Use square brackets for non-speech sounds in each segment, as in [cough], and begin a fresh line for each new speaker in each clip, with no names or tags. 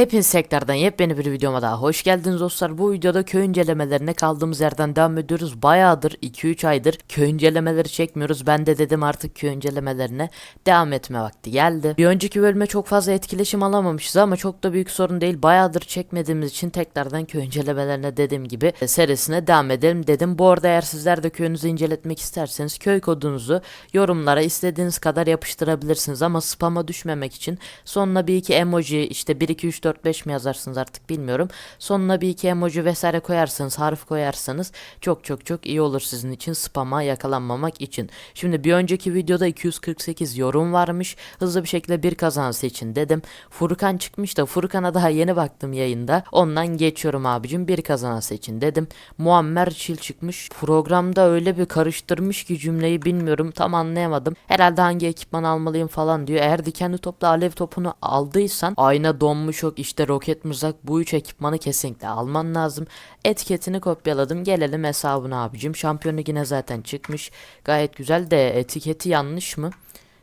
Hepiniz tekrardan yepyeni bir videoma daha hoş geldiniz dostlar. Bu videoda köy incelemelerine kaldığımız yerden devam ediyoruz. Bayağıdır 2-3 aydır köy incelemeleri çekmiyoruz. Ben de dedim artık köy incelemelerine devam etme vakti geldi. Bir önceki bölüme çok fazla etkileşim alamamışız ama çok da büyük sorun değil. Bayağıdır çekmediğimiz için tekrardan köy incelemelerine dediğim gibi e, serisine devam edelim dedim. Bu arada eğer sizler de köyünüzü inceletmek isterseniz köy kodunuzu yorumlara istediğiniz kadar yapıştırabilirsiniz ama spama düşmemek için sonuna bir iki emoji işte 1 2 3 4 5 mi yazarsınız artık bilmiyorum. Sonuna bir iki emoji vesaire koyarsanız, harf koyarsanız çok çok çok iyi olur sizin için spama yakalanmamak için. Şimdi bir önceki videoda 248 yorum varmış. Hızlı bir şekilde bir kazan seçin dedim. Furkan çıkmış da Furkan'a daha yeni baktım yayında. Ondan geçiyorum abicim bir kazanan seçin dedim. Muammer Çil çıkmış. Programda öyle bir karıştırmış ki cümleyi bilmiyorum tam anlayamadım. Herhalde hangi ekipman almalıyım falan diyor. Eğer dikenli topla alev topunu aldıysan ayna donmuş yok işte roket mızrak bu üç ekipmanı kesinlikle alman lazım. Etiketini kopyaladım gelelim hesabına abicim. Şampiyon ligine zaten çıkmış. Gayet güzel de etiketi yanlış mı?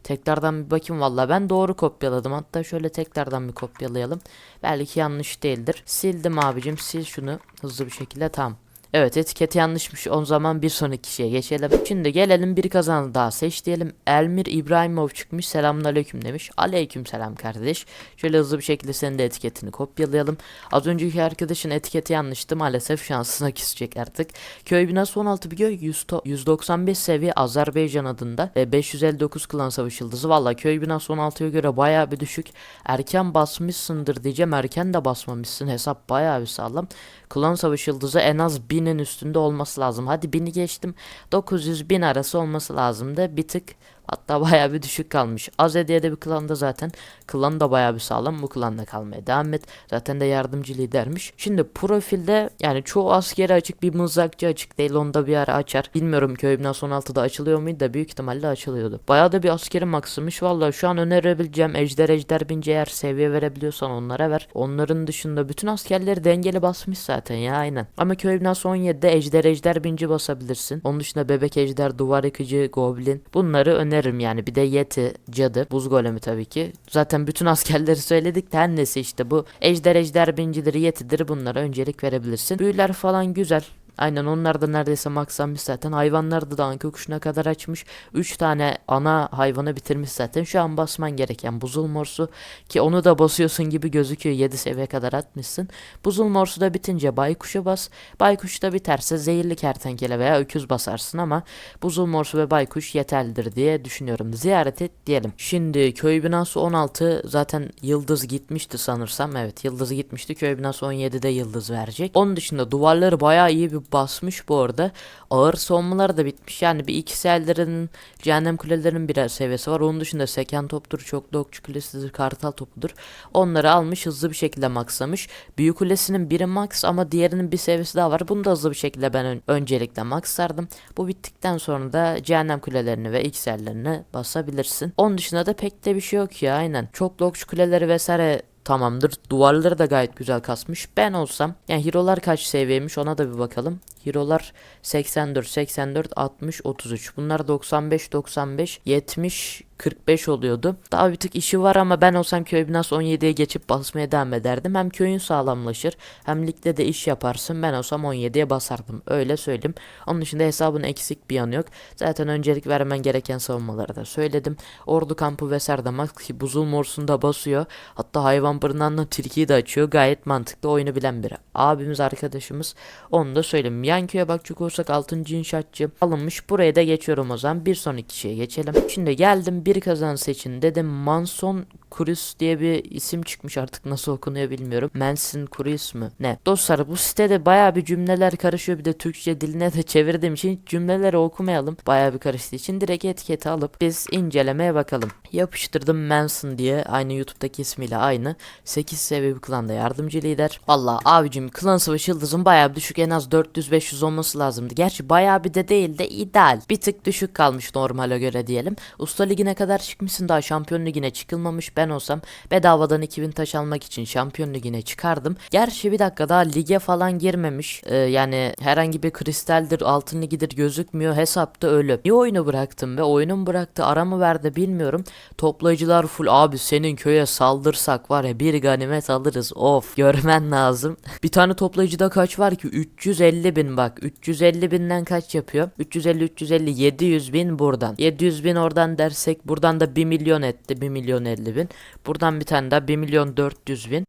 Tekrardan bir bakayım valla ben doğru kopyaladım. Hatta şöyle tekrardan bir kopyalayalım. Belki yanlış değildir. Sildim abicim sil şunu hızlı bir şekilde tam. Evet etiketi yanlışmış o zaman bir sonraki kişiye geçelim. Şimdi gelelim bir kazanı daha seç diyelim. Elmir İbrahimov çıkmış selamünaleyküm demiş. Aleyküm selam kardeş. Şöyle hızlı bir şekilde senin de etiketini kopyalayalım. Az önceki arkadaşın etiketi yanlıştı maalesef şansına [laughs] küsecek artık. Köy binası 16 bir köy 100 to- 195 seviye Azerbaycan adında ve 559 klan savaş yıldızı. Valla köy binası 16'ya göre baya bir düşük. Erken basmışsındır diyeceğim erken de basmamışsın hesap baya bir sağlam. Klan savaş yıldızı en az 1000'in üstünde olması lazım. Hadi 1000'i geçtim. 900 1000 arası olması lazımdı. Bir tık hatta bayağı bir düşük kalmış. Azediye'de bir klanda zaten. Klan da bayağı bir sağlam. Bu klanda kalmaya devam et. Zaten de yardımcı lidermiş. Şimdi profilde yani çoğu askeri açık bir mızrakçı açık değil. Onu da bir ara açar. Bilmiyorum köy binası 16'da açılıyor muydu da büyük ihtimalle açılıyordu. Bayağı da bir askeri maksımış. Vallahi şu an önerebileceğim ejder ejder bince eğer seviye verebiliyorsan onlara ver. Onların dışında bütün askerleri dengeli basmış zaten ya aynen. Ama köy binası 17'de ejder ejder binci basabilirsin. Onun dışında bebek ejder, duvar yıkıcı, goblin. Bunları öneririm yani. Bir de yeti, cadı, buz golemi tabii ki. Zaten bütün [laughs] askerleri söyledik de işte bu ejder ejder bincidir, yetidir bunlara öncelik verebilirsin. Büyüler falan güzel. Aynen onlar da neredeyse maksamış zaten. Hayvanlar da Anka kuşuna kadar açmış. 3 tane ana hayvanı bitirmiş zaten. Şu an basman gereken buzul morsu ki onu da basıyorsun gibi gözüküyor. 7 seviye kadar atmışsın. Buzul morsu da bitince baykuşa bas. Baykuş da biterse zehirli kertenkele veya öküz basarsın ama buzul morsu ve baykuş yeterlidir diye düşünüyorum. Ziyaret et diyelim. Şimdi köy binası 16 zaten yıldız gitmişti sanırsam. Evet yıldız gitmişti. Köy binası 17'de yıldız verecek. Onun dışında duvarları bayağı iyi bir basmış bu arada. Ağır savunmalar da bitmiş. Yani bir ikisi ellerinin cehennem kulelerinin birer seviyesi var. Onun dışında seken toptur, çok okçu kulesidir, kartal topudur. Onları almış hızlı bir şekilde maxlamış. Büyük kulesinin biri max ama diğerinin bir seviyesi daha var. Bunu da hızlı bir şekilde ben ön- öncelikle maxlardım. Bu bittikten sonra da cehennem kulelerini ve XL'lerini basabilirsin. Onun dışında da pek de bir şey yok ya aynen. Çok okçu kuleleri vesaire tamamdır. Duvarları da gayet güzel kasmış. Ben olsam yani hero'lar kaç seviyeymiş ona da bir bakalım. Hero'lar 84, 84, 60, 33. Bunlar 95, 95, 70, 45 oluyordu. Daha bir tık işi var ama ben olsam köy binası 17'ye geçip basmaya devam ederdim. Hem köyün sağlamlaşır hem ligde de iş yaparsın. Ben olsam 17'ye basardım. Öyle söyleyeyim. Onun dışında hesabın eksik bir yanı yok. Zaten öncelik vermen gereken savunmaları da söyledim. Ordu kampı vesaire de max ki buzul morsunda basıyor. Hatta hayvan barınağında tilkiyi de açıyor. Gayet mantıklı oyunu bilen biri. Abimiz arkadaşımız onu da söyleyeyim. Yan köye bakacak olursak 6. inşaatçı alınmış. Buraya da geçiyorum o zaman. Bir sonraki kişiye geçelim. Şimdi geldim bir kazan seçin dedim. Manson Kurus diye bir isim çıkmış artık nasıl okunuyor bilmiyorum. Manson Kurus mu? Ne? Dostlar bu sitede baya bir cümleler karışıyor. Bir de Türkçe diline de çevirdiğim için cümleleri okumayalım. Baya bir karıştığı için direkt etiketi alıp biz incelemeye bakalım. Yapıştırdım Manson diye aynı YouTube'daki ismiyle aynı. 8 seviye bir klanda yardımcı lider. Valla abicim klan savaşı yıldızın baya düşük en az 400-500 olması lazımdı. Gerçi baya bir de değil de ideal. Bir tık düşük kalmış normale göre diyelim. Usta ligine kadar çıkmışsın daha şampiyon ligine çıkılmamış. Ben olsam bedavadan 2000 taş almak için şampiyon ligine çıkardım. Gerçi bir dakika daha lige falan girmemiş. Ee, yani herhangi bir kristaldir altın ligidir gözükmüyor. Hesapta ölü. Niye oyunu bıraktım ve oyunun bıraktı ara mı verdi bilmiyorum. Toplayıcılar full abi senin köye saldırsak var ya bir ganimet alırız. Of görmen lazım. [laughs] bir tane toplayıcıda kaç var ki? 350 bin bak. 350 binden kaç yapıyor? 350 350 700 bin buradan. 700 bin oradan dersek buradan da 1 milyon etti. 1 milyon 50 bin. Buradan bir tane daha 1 milyon 400 bin.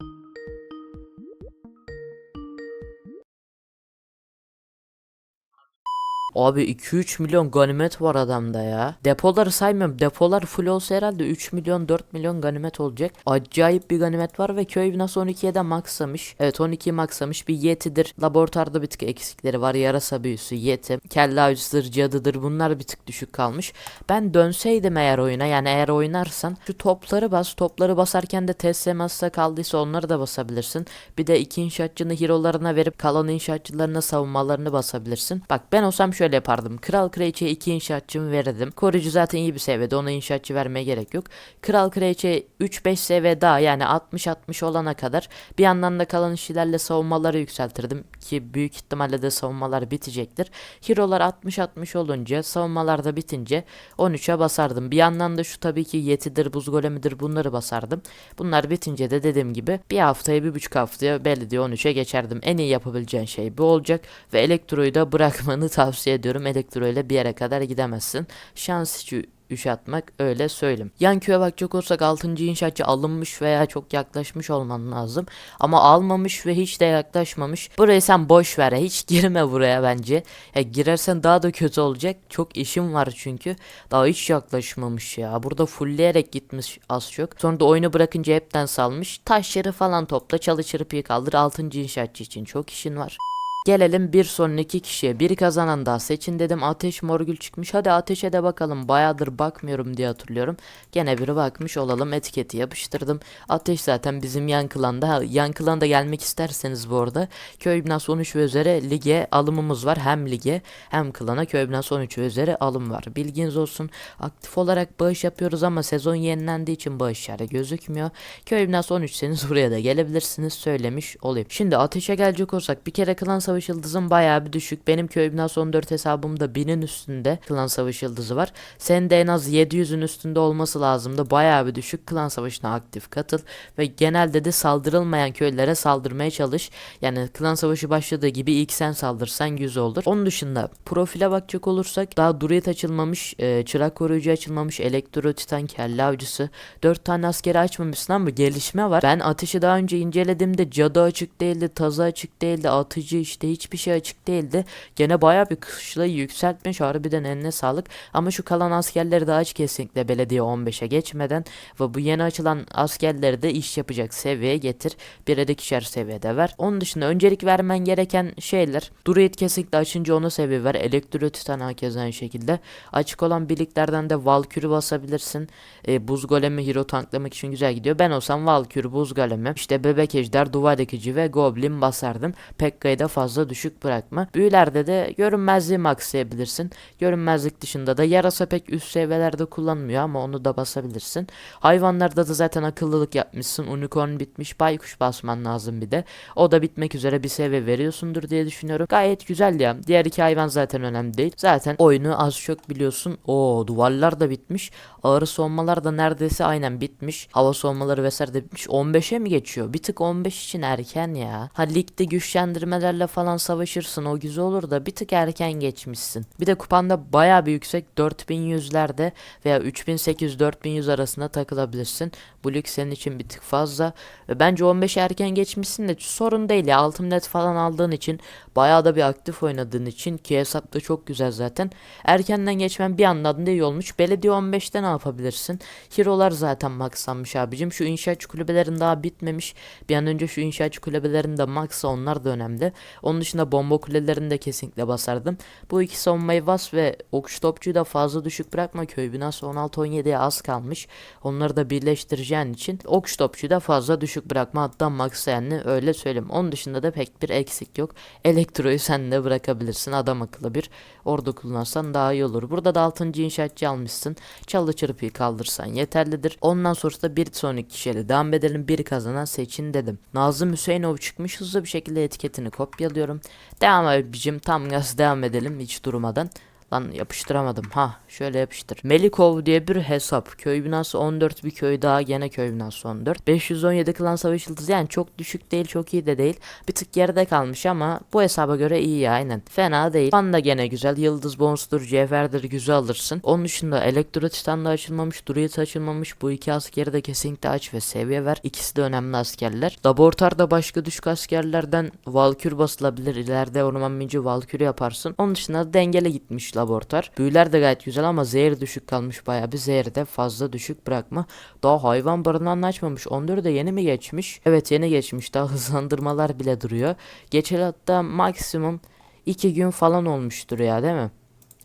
Abi 2-3 milyon ganimet var adamda ya. Depoları saymıyorum. Depolar full olsa herhalde 3 milyon 4 milyon ganimet olacak. Acayip bir ganimet var ve köy nasıl 12'ye de maksamış. Evet 12'yi maksamış bir yetidir. Laboratuvarda bir tık eksikleri var. Yarasa büyüsü, yeti, kelle avcısıdır, cadıdır. Bunlar bir tık düşük kalmış. Ben dönseydim eğer oyuna yani eğer oynarsan şu topları bas. Topları basarken de TSM'sa kaldıysa onları da basabilirsin. Bir de iki inşaatçını hero'larına verip kalan inşaatçılarına savunmalarını basabilirsin. Bak ben olsam şöyle yapardım. Kral Kraliçe'ye iki inşaatçımı verirdim. Koruyucu zaten iyi bir seviyede. Ona inşaatçı vermeye gerek yok. Kral Kraliçe 3-5 seviye daha yani 60-60 olana kadar bir yandan da kalan işçilerle savunmaları yükseltirdim. Ki büyük ihtimalle de savunmalar bitecektir. Hero'lar 60-60 olunca savunmalar da bitince 13'e basardım. Bir yandan da şu tabii ki yetidir, buz golemidir bunları basardım. Bunlar bitince de dediğim gibi bir haftaya bir buçuk haftaya belli diye 13'e geçerdim. En iyi yapabileceğin şey bu olacak ve elektroyu da bırakmanı tavsiye ediyorum. Elektro ile bir yere kadar gidemezsin. Şans içi üç atmak öyle söyleyeyim. Yan köye bakacak olsak 6. inşaatçı alınmış veya çok yaklaşmış olman lazım. Ama almamış ve hiç de yaklaşmamış. Burayı sen boş ver. Hiç girme buraya bence. Ya girersen daha da kötü olacak. Çok işim var çünkü. Daha hiç yaklaşmamış ya. Burada fullleyerek gitmiş az çok. Sonra da oyunu bırakınca hepten salmış. Taşları falan topla çalı çırpıyı kaldır. 6. inşaatçı için çok işin var. Gelelim bir sonraki kişiye. Bir kazanan daha seçin dedim. Ateş Morgül çıkmış. Hadi ateşe de bakalım. Bayağıdır bakmıyorum diye hatırlıyorum. Gene biri bakmış olalım. Etiketi yapıştırdım. Ateş zaten bizim yan klanda. Yan klanda gelmek isterseniz bu arada. Köy binası 13 ve üzeri lige alımımız var. Hem lige hem klana köy binası 13 ve üzeri alım var. Bilginiz olsun. Aktif olarak bağış yapıyoruz ama sezon yenilendiği için bağışlar gözükmüyor. Köy binası 13'seniz buraya da gelebilirsiniz. Söylemiş olayım. Şimdi ateşe gelecek olsak bir kere klan savaşı yıldızım bayağı bir düşük. Benim köy binası 14 hesabımda 1000'in üstünde klan savaşı yıldızı var. Senin de en az 700'ün üstünde olması lazımdı. Bayağı bir düşük klan savaşına aktif katıl ve genelde de saldırılmayan köylere saldırmaya çalış. Yani klan savaşı başladığı gibi ilk sen saldırsan 100 olur. Onun dışında profile bakacak olursak daha druid açılmamış, e, çırak koruyucu açılmamış, elektro titan kelle avcısı 4 tane askeri açmamışsın ama gelişme var. Ben ateşi daha önce incelediğimde cadı açık değildi, tazı açık değildi, atıcı işte hiçbir şey açık değildi. Gene baya bir kışlayı yükseltmiş harbiden eline sağlık. Ama şu kalan askerleri de aç kesinlikle belediye 15'e geçmeden ve bu yeni açılan askerleri de iş yapacak seviyeye getir. Bire de ikişer seviyede ver. Onun dışında öncelik vermen gereken şeyler. Druid kesinlikle açınca ona seviye ver. Elektro titan hakeza aynı şekilde. Açık olan birliklerden de Valkyrie basabilirsin. E, buz golemi hero tanklamak için güzel gidiyor. Ben olsam Valkyrie, buz golemi, işte bebek ejder, duvar dikici ve goblin basardım. Pekka'yı da fazla düşük bırakma. Büyülerde de görünmezliği maxlayabilirsin. Görünmezlik dışında da yarasa pek üst seviyelerde kullanmıyor ama onu da basabilirsin. Hayvanlarda da zaten akıllılık yapmışsın. Unicorn bitmiş. Baykuş basman lazım bir de. O da bitmek üzere bir seviye veriyorsundur diye düşünüyorum. Gayet güzel ya. Diğer iki hayvan zaten önemli değil. Zaten oyunu az çok biliyorsun. O duvarlar da bitmiş. Ağır soğumalar da neredeyse aynen bitmiş. Hava soğumaları vesaire de bitmiş. 15'e mi geçiyor? Bir tık 15 için erken ya. Ha ligde güçlendirmelerle falan savaşırsın o güzel olur da bir tık erken geçmişsin. Bir de kupanda baya bir yüksek 4100'lerde veya 3800-4100 arasında takılabilirsin. Bu lig senin için bir tık fazla. Ve bence 15 erken geçmişsin de sorun değil ya. Altın net falan aldığın için bayağı da bir aktif oynadığın için ki hesap da çok güzel zaten. Erkenden geçmen bir yandan da iyi olmuş. Belediye 15'te ne yapabilirsin? Hero'lar zaten maxlanmış abicim. Şu inşaatçı kulübelerin daha bitmemiş. Bir an önce şu inşaatçı kulübelerin de max'a onlar da önemli. Onun dışında bomba kulelerini de kesinlikle basardım. Bu iki savunmayı bas ve okçu topçuyu da fazla düşük bırakma. Köy binası 16-17'ye az kalmış. Onları da birleştireceğin için okçu topçuyu da fazla düşük bırakma. Hatta max öyle söyleyeyim. Onun dışında da pek bir eksik yok. Elektroyu sen de bırakabilirsin. Adam akıllı bir ordu kullansan daha iyi olur. Burada da 6. inşaatçı almışsın. Çalı çırpıyı kaldırsan yeterlidir. Ondan sonra da bir sonraki kişiyle devam edelim. Bir kazanan seçin dedim. Nazım Hüseyinov çıkmış. Hızlı bir şekilde etiketini kopyalıyorum. Devam abicim tam gaz devam edelim hiç durmadan. Lan yapıştıramadım. Ha şöyle yapıştır. Melikov diye bir hesap. Köy binası 14 bir köy daha gene köy binası 14. 517 klan savaş yıldızı yani çok düşük değil çok iyi de değil. Bir tık geride kalmış ama bu hesaba göre iyi ya aynen. Fena değil. Fan da gene güzel. Yıldız bonustur, cevherdir güzel alırsın. Onun dışında elektro titan da açılmamış, druid açılmamış. Bu iki askeri de kesinlikle aç ve seviye ver. İkisi de önemli askerler. Laboratuvarda başka düşük askerlerden Valkür basılabilir. İleride orman minci Valkür yaparsın. Onun dışında dengeli gitmiş laboratuvar. Büyüler de gayet güzel ama zehir düşük kalmış bayağı bir. Zehri de fazla düşük bırakma. Daha hayvan barınağını açmamış. 14'ü de yeni mi geçmiş? Evet yeni geçmiş. Daha hızlandırmalar bile duruyor. Geçeli hatta maksimum 2 gün falan olmuştur ya değil mi?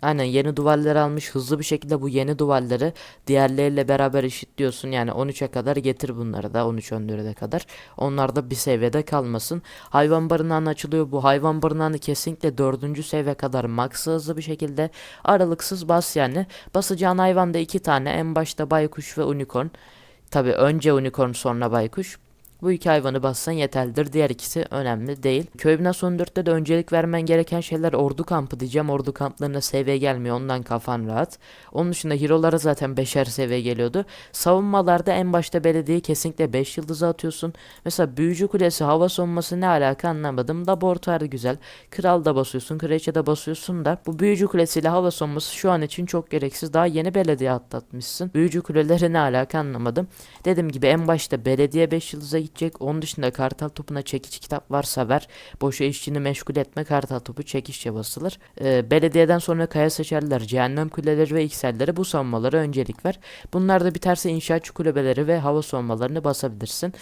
Aynen yeni duvarları almış hızlı bir şekilde bu yeni duvarları diğerleriyle beraber eşitliyorsun. Yani 13'e kadar getir bunları da 13-14'e kadar. Onlar da bir seviyede kalmasın. Hayvan barınağın açılıyor. Bu hayvan barınağını kesinlikle 4. seviye kadar max hızlı bir şekilde aralıksız bas yani. Basacağın hayvan da 2 tane. En başta baykuş ve unicorn. Tabi önce unicorn sonra baykuş. Bu iki hayvanı bassan yeterlidir. Diğer ikisi önemli değil. Köy binası 14'te de öncelik vermen gereken şeyler ordu kampı diyeceğim. Ordu kamplarına seviye gelmiyor. Ondan kafan rahat. Onun dışında hero'lara zaten 5'er seviye geliyordu. Savunmalarda en başta belediyeyi kesinlikle 5 yıldızı atıyorsun. Mesela büyücü kulesi hava savunması ne alaka anlamadım. Laboratuvar güzel. Kral da basıyorsun. Kraliçe de basıyorsun da. Bu büyücü kulesiyle hava savunması şu an için çok gereksiz. Daha yeni belediye atlatmışsın. Büyücü kuleleri ne alaka anlamadım. Dediğim gibi en başta belediye 5 yıldıza gidecek. Onun dışında kartal topuna çekiç kitap varsa ver. Boşa işçini meşgul etme kartal topu çekişçe basılır. Ee, belediyeden sonra kaya seçerler. Cehennem kuleleri ve ikselleri bu savunmalara öncelik ver. Bunlar da biterse inşaatçı kulübeleri ve hava savunmalarını basabilirsin.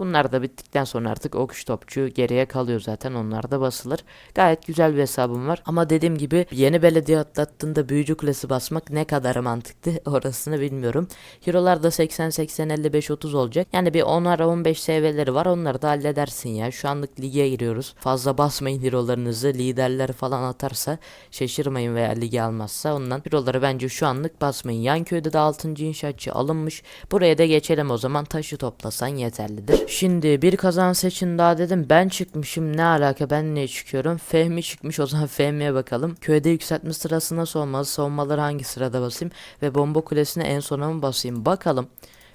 Bunlar da bittikten sonra artık okş topçu geriye kalıyor zaten onlar da basılır. Gayet güzel bir hesabım var. Ama dediğim gibi yeni belediye atlattığında büyücü kulesi basmak ne kadar mantıklı [laughs] orasını bilmiyorum. Hero'lar da 80 80 55 30 olacak. Yani bir 10'ar 15 seviyeleri var. Onları da halledersin ya. Şu anlık lige giriyoruz. Fazla basmayın hero'larınızı. Liderler falan atarsa şaşırmayın veya lige almazsa ondan hero'ları bence şu anlık basmayın. Yan köyde de 6. inşaatçı alınmış. Buraya da geçelim o zaman. Taşı toplasan yeterlidir. Şimdi bir kazan seçin daha dedim. Ben çıkmışım. Ne alaka ben niye çıkıyorum? Fehmi çıkmış. O zaman Fehmi'ye bakalım. Köyde yükseltme sırası nasıl olmalı? Savunmaları hangi sırada basayım? Ve bomba kulesine en sona mı basayım? Bakalım.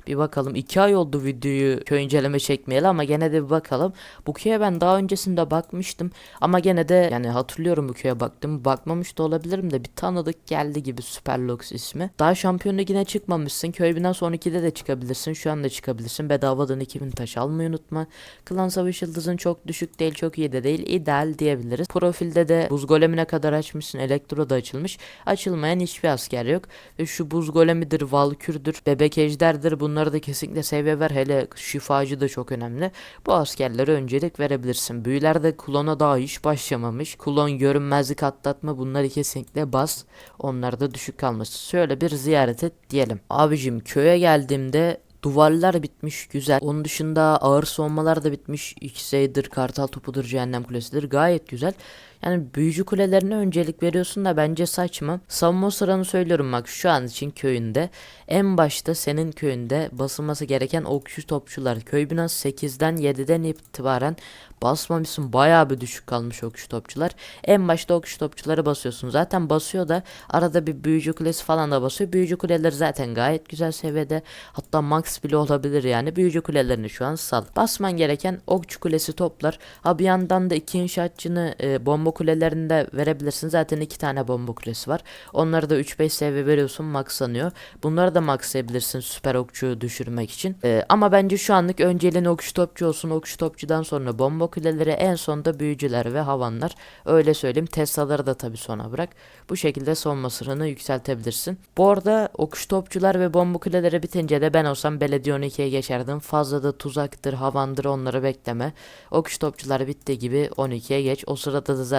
Bir bakalım. 2 ay oldu videoyu köy inceleme çekmeyeli ama gene de bir bakalım. Bu köye ben daha öncesinde bakmıştım. Ama gene de yani hatırlıyorum bu köye baktım. Bakmamış da olabilirim de bir tanıdık geldi gibi Superlux ismi. Daha şampiyon ligine çıkmamışsın. Köy binden son 2'de de çıkabilirsin. Şu anda çıkabilirsin. Bedavadan 2000 taş almayı unutma. Klan savaş yıldızın çok düşük değil çok iyi de değil. ideal diyebiliriz. Profilde de buz golemine kadar açmışsın. Elektro da açılmış. Açılmayan hiçbir asker yok. Ve şu buz golemidir, valkürdür, bebek ejderdir. Bunları da kesinlikle seviye ver. Hele şifacı da çok önemli. Bu askerlere öncelik verebilirsin. Büyülerde klona daha hiç başlamamış. Klon görünmezlik atlatma bunları kesinlikle bas. Onlar da düşük kalması. Şöyle bir ziyaret et diyelim. Abicim köye geldiğimde Duvarlar bitmiş güzel. Onun dışında ağır savunmalar da bitmiş. X'dir, kartal topudur, cehennem kulesidir. Gayet güzel. Yani büyücü kulelerine öncelik veriyorsun da bence saçma. Savunma sıranı söylüyorum bak şu an için köyünde. En başta senin köyünde basılması gereken okçu topçular. Köy binası 8'den 7'den itibaren basmamışsın. Bayağı bir düşük kalmış okçu topçular. En başta okçu topçuları basıyorsun. Zaten basıyor da arada bir büyücü kulesi falan da basıyor. Büyücü kuleleri zaten gayet güzel seviyede. Hatta max bile olabilir yani. Büyücü kulelerini şu an sal. Basman gereken okçu kulesi toplar. Ha bir yandan da iki inşaatçını e, bomba kulelerinde verebilirsin. Zaten iki tane bomba kulesi var. Onları da 3-5 seviye veriyorsun maxlanıyor. Bunları da maxlayabilirsin süper okçu düşürmek için. E, ama bence şu anlık önceliğin okçu topçu olsun. Okçu topçudan sonra bomba kuleleri en sonda büyücüler ve havanlar. Öyle söyleyeyim. Tesla'ları da tabii sona bırak. Bu şekilde son masırını yükseltebilirsin. Bu arada okçu topçular ve bomba kuleleri bitince de ben olsam belediye 12'ye geçerdim. Fazla da tuzaktır, havandır onları bekleme. Okçu topçular bitti gibi 12'ye geç. O sırada da zaten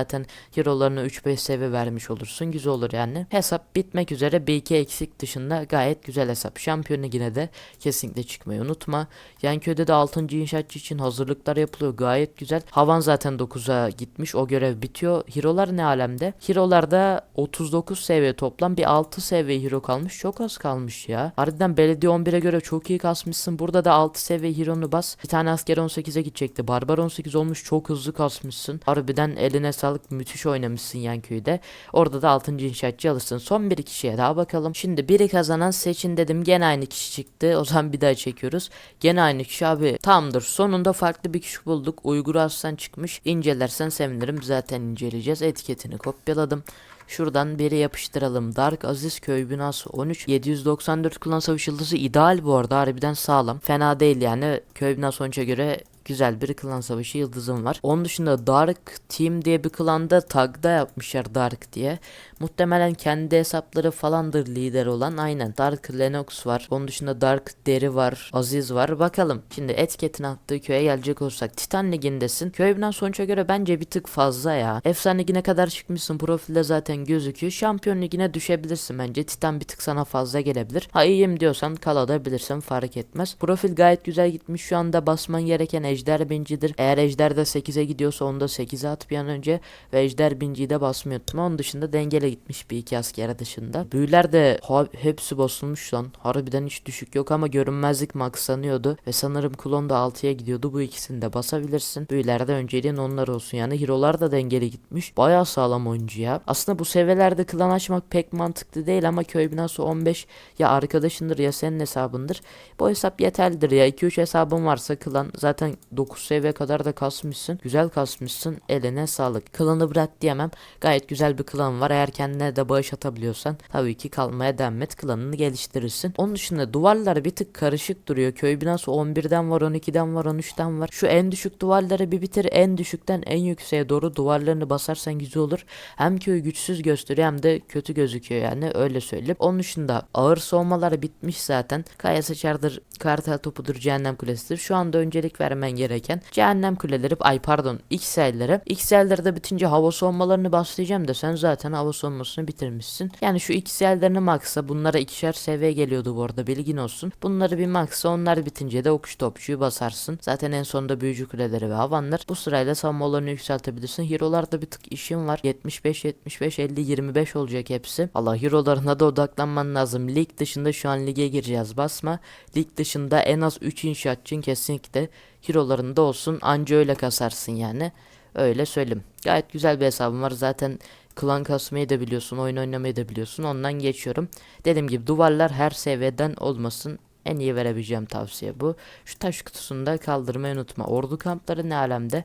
hero'larına 3-5 seviye vermiş olursun. Güzel olur yani. Hesap bitmek üzere bir iki eksik dışında gayet güzel hesap. Şampiyon ligine de kesinlikle çıkmayı unutma. Yan köyde de 6. inşaatçı için hazırlıklar yapılıyor. Gayet güzel. Havan zaten 9'a gitmiş. O görev bitiyor. Hero'lar ne alemde? Hero'larda 39 seviye toplam bir 6 seviye hero kalmış. Çok az kalmış ya. Harbiden belediye 11'e göre çok iyi kasmışsın. Burada da 6 seviye hero'nu bas. Bir tane asker 18'e gidecekti. Barbar 18 olmuş. Çok hızlı kasmışsın. Harbiden eline sağlık. Sağlık müthiş oynamışsın yan köyde. Orada da 6. inşaatçı alırsın. Son bir kişiye daha bakalım. Şimdi biri kazanan seçin dedim. Gene aynı kişi çıktı. O zaman bir daha çekiyoruz. Gene aynı kişi abi. Tamamdır. Sonunda farklı bir kişi bulduk. Uygur Aslan çıkmış. İncelersen sevinirim. Zaten inceleyeceğiz. Etiketini kopyaladım. Şuradan biri yapıştıralım. Dark Aziz Köy binası 13 794 klan savaş yıldızı ideal bu arada harbiden sağlam. Fena değil yani köy binası 13'e göre güzel bir klan savaşı yıldızım var. Onun dışında Dark Team diye bir klanda tagda yapmışlar Dark diye. Muhtemelen kendi hesapları falandır lider olan. Aynen. Dark Lennox var. Onun dışında Dark Deri var. Aziz var. Bakalım. Şimdi etiketin attığı köye gelecek olursak. Titan Ligi'ndesin. Köy binan sonuça göre bence bir tık fazla ya. Efsane Ligi'ne kadar çıkmışsın. Profilde zaten gözüküyor. Şampiyon Ligi'ne düşebilirsin bence. Titan bir tık sana fazla gelebilir. Ha iyiyim diyorsan kalabilirsin fark etmez. Profil gayet güzel gitmiş. Şu anda basman gereken ejder bincidir. Eğer ejder de 8'e gidiyorsa onu da 8'e at bir an önce. Ve ejder binciyi de basmayı unutma. Onun dışında dengeli gitmiş bir iki askere dışında. Büyüler de hepsi bozulmuş lan. Harbiden hiç düşük yok ama görünmezlik maxlanıyordu. Ve sanırım klon da 6'ya gidiyordu. Bu ikisini de basabilirsin. Büyülerde önceliğin onlar olsun. Yani hero'lar da dengeli gitmiş. Bayağı sağlam oyuncu ya. Aslında bu seviyelerde klan açmak pek mantıklı değil ama köy binası 15 ya arkadaşındır ya senin hesabındır. Bu hesap yeterlidir ya. 2-3 hesabın varsa klan zaten 9 seviye kadar da kasmışsın. Güzel kasmışsın. Eline sağlık. Klanı bırak diyemem. Gayet güzel bir klan var. Eğer kendine de bağış atabiliyorsan tabii ki kalmaya devam et. Klanını geliştirirsin. Onun dışında duvarlar bir tık karışık duruyor. Köy binası 11'den var, 12'den var, 13'ten var. Şu en düşük duvarları bir bitir. En düşükten en yükseğe doğru duvarlarını basarsan güzel olur. Hem köyü güçsüz gösteriyor hem de kötü gözüküyor yani öyle söyleyeyim. Onun dışında ağır soğumalar bitmiş zaten. Kaya sıçardır, kartal topudur, cehennem kulesidir. Şu anda öncelik vermen gereken cehennem kuleleri, ay pardon XL'lere. XL'leri de bitince hava soğumalarını başlayacağım da sen zaten hava soğumasını bitirmişsin. Yani şu XL'lerini maksa bunlara ikişer seviye geliyordu bu arada bilgin olsun. Bunları bir maksa onlar bitince de okuş topçuyu basarsın. Zaten en sonunda büyücü kuleleri ve havanlar. Bu sırayla savunmalarını yükseltebilirsin. Hero'larda bir tık işim var. 75, 75, 50, 25 olacak hepsi. Allah hero'larına da odaklanman lazım. Lig dışında şu an lige gireceğiz basma. Lig dışında en az 3 inşaatçın kesinlikle hero'larında olsun. Anca öyle kasarsın yani. Öyle söyleyeyim. Gayet güzel bir hesabım var. Zaten klan kasmayı da biliyorsun. Oyun oynamayı da biliyorsun. Ondan geçiyorum. Dediğim gibi duvarlar her seviyeden olmasın. En iyi verebileceğim tavsiye bu. Şu taş kutusunu da kaldırmayı unutma. Ordu kampları ne alemde?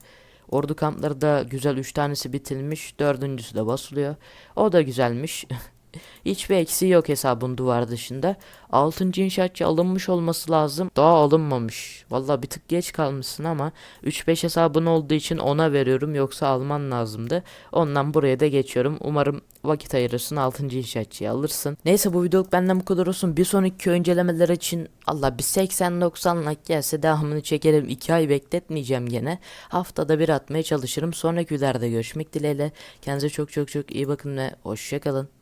Ordu kampları da güzel 3 tanesi bitilmiş. Dördüncüsü de basılıyor. O da güzelmiş. [laughs] Hiçbir eksiği yok hesabın duvar dışında. 6. inşaatçı alınmış olması lazım. Daha alınmamış. Valla bir tık geç kalmışsın ama 3-5 hesabın olduğu için ona veriyorum. Yoksa alman lazımdı. Ondan buraya da geçiyorum. Umarım vakit ayırırsın 6. inşaatçıyı alırsın. Neyse bu videoluk benden bu kadar olsun. Bir sonraki öncelemeler için Allah bir 80-90 like gelse devamını çekerim. 2 ay bekletmeyeceğim gene. Haftada bir atmaya çalışırım. Sonraki videolarda görüşmek dileğiyle. Kendinize çok çok çok iyi bakın ve hoşçakalın.